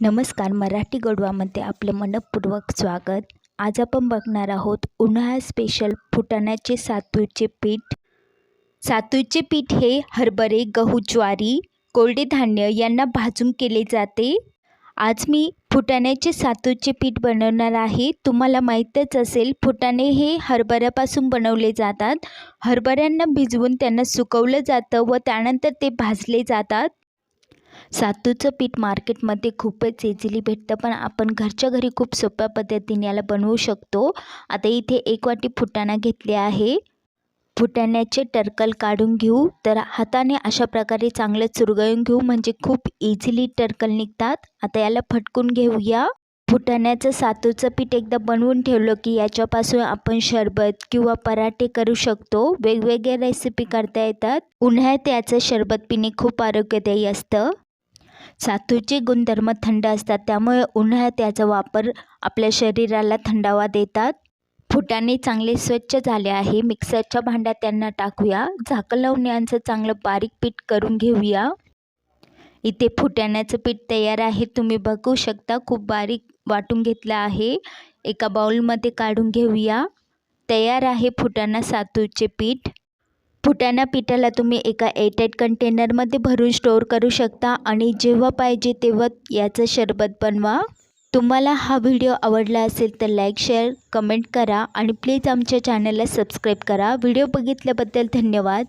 नमस्कार मराठी गडवामध्ये आपलं मनपूर्वक स्वागत. आज आपण बघणार आहोत उन्हाळा स्पेशल फुटाण्याचे सातूचे पीठ. सातूचे पीठ हे हरभरे गहू ज्वारी कोरडे धान्य यांना भाजून केले जाते. आज मी फुटाण्याचे सातूचे पीठ बनवणार आहे. तुम्हाला माहीतच असेल फुटाणे हे हरभऱ्यापासून बनवले जातात. हरभऱ्यांना भिजवून त्यांना सुकवलं जातं व त्यानंतर ते भाजले जातात. सातूचं पीठ मार्केटमध्ये खूपच इझिली भेटतं पण आपण घरच्या घरी खूप सोप्या पद्धतीने याला बनवू शकतो. आता इथे एक वाटी फुटाणा घेतले आहे. फुटाण्याचे टरकल काढून घेऊ. तर हाताने अशा प्रकारे चांगलं चुरगळून घेऊ म्हणजे खूप इझिली टरकल निघतात. आता याला फटकून घेऊया. फुटाण्याचं सातूचं पीठ एकदा बनवून ठेवलं की याच्यापासून आपण शरबत किंवा पराठे करू शकतो. वेगवेगळ्या रेसिपी करता येतात. उन्हाळ्यात याचं शरबत पिणे खूप आरोग्यदायी असतं. सातूचे गुणधर्म थंड असतात त्यामुळे उन्हाळ्यात याचा वापर आपल्या शरीराला थंडावा देतात. फुटाने चांगले स्वच्छ झाले आहे. मिक्सरच्या भांड्यात त्यांना टाकूया. झाकण लावून यांचं चांगलं बारीक पीठ करून घेऊया. इथे फुटाण्याचं पीठ तयार आहे. तुम्ही बघू शकता खूप बारीक वाटून घेतलं आहे. एका बाउलमध्ये काढून घेऊया. तयार आहे फुटाणा सातूचे पीठ. फुटाणा पिठाला तुम्ही एका एअरटाईट कंटेनरमध्ये भरून स्टोअर करू शकता आणि जेव्हा पाहिजे तेव्हा याचं शरबत बनवा. तुम्हाला हा व्हिडिओ आवडला असेल तर लाईक शेअर कमेंट करा आणि प्लीज आमच्या चॅनलला सबस्क्राईब करा. व्हिडिओ बघितल्याबद्दल धन्यवाद.